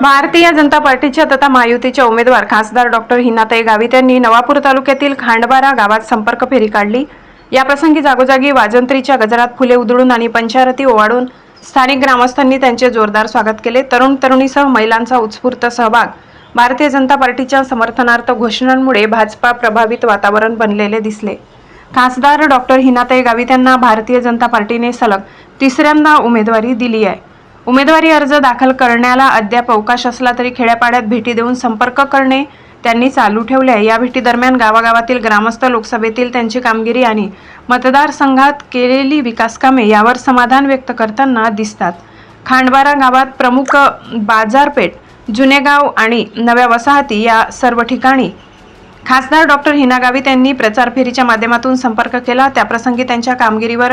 भारतीय जनता पार्टीच्या तथा महायुतीच्या उमेदवार खासदार डॉक्टर हिनाताई गावित यांनी नवापूर तालुक्यातील खांडबारा गावात संपर्क फेरी काढली. याप्रसंगी जागोजागी वाजंत्रीच्या गजरात फुले उधळून आणि पंचारती ओवाळून स्थानिक ग्रामस्थांनी त्यांचे जोरदार स्वागत केले. तरुण तरुणीसह महिलांचा उत्स्फूर्त सहभाग भारतीय जनता पार्टीच्या समर्थनार्थ घोषणांमुळे भाजपा प्रभावित वातावरण बनलेले दिसले. खासदार डॉक्टर हिनाताई गावित यांना भारतीय जनता पार्टीने सलग तिसऱ्यांदा उमेदवारी दिली आहे. उमेदवारी अर्ज दाखल करण्याला अद्याप अवकाश असला तरी खेड्यापाड्यात भेटी देऊन संपर्क करणे त्यांनी चालू ठेवले आहे. या भेटीदरम्यान गावागावातील ग्रामस्थ लोकसभेतील त्यांची कामगिरी आणि मतदारसंघात केलेली विकासकामे यावर समाधान व्यक्त करताना दिसतात. खांडबारा गावात प्रमुख बाजारपेठ जुनेगाव आणि नव्या वसाहती या सर्व ठिकाणी खासदार डॉक्टर हिना गावित यांनी प्रचार फेरीच्या माध्यमातून संपर्क केला. त्याप्रसंगी त्यांच्या कामगिरीवर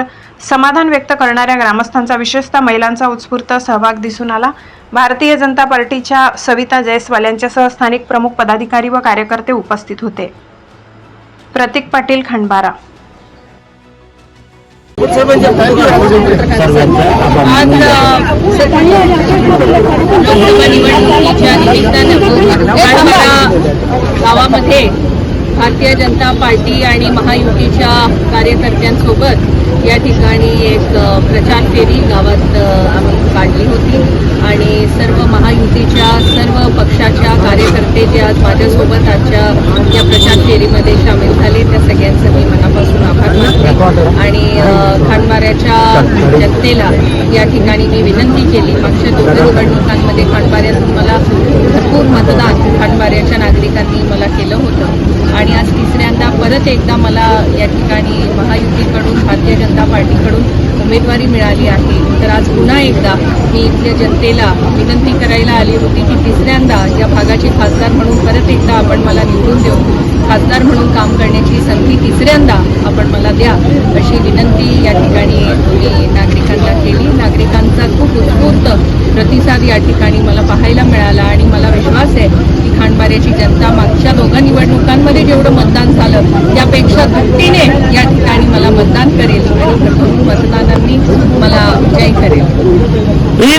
समाधान व्यक्त करणाऱ्या ग्रामस्थांचा विशेषतः महिलांचा उत्स्फूर्त सहभाग दिसून आला. भारतीय जनता पार्टीच्या सविता जयस्वाल यांच्यासह स्थानिक प्रमुख पदाधिकारी व कार्यकर्ते उपस्थित होते. प्रतीक पाटील खंडबारा. आज गावामध्ये भारतीय जनता पार्टी आणि महायुतीच्या कार्यकर्त्यांसोबत या ठिकाणी एक प्रचार फेरी गावात आम्ही काढली होती. आणि सर्व महायुतीच्या सर्व पक्षाच्या कार्यकर्ते जे आज माझ्यासोबत आजच्या या प्रचार फेरीमध्ये सामील झाले त्या सगळ्यांचं मी मनापासून आभार मानते. आणि अ, खांडबाऱ्याच्या जनतेला या ठिकाणी मी विनंती केली मागच्या दोन निवडणुकांमध्ये खांडबाऱ्यातून मला भरपूर मतदान खांडबाऱ्याच्या नागरिकांनी मला केलं होतं. आणि आज तिसऱ्यांदा परत एकदा मला या ठिकाणी महायुतीकडून भारतीय जनता पार्टीकडून उमेदवारी मिळाली आहे. तर आज पुन्हा एकदा मी इथल्या जनतेला विनंती करायला आली होती की तिसऱ्यांदा या भागाचे खासदार म्हणून परत एकदा आपण मला निवडून देऊ. खासदार म्हणून काम करण्याची संधी तिसऱ्यांदा आपण मला द्या अशी विनंती या ठिकाणी मी नागरिकांचा खूप उत्स्फूर्त प्रतिसाद या ठिकाणी मला पाहायला मिळाला आणि मला विश्वास आहे की खांडबाऱ्याची जनता मागच्या दोघा निवडणुकांमध्ये जेवढं मतदान झालं त्यापेक्षा घट्टीने या ठिकाणी मला मतदान करेल आणि प्रथम मतदानांनी मला जय करेल.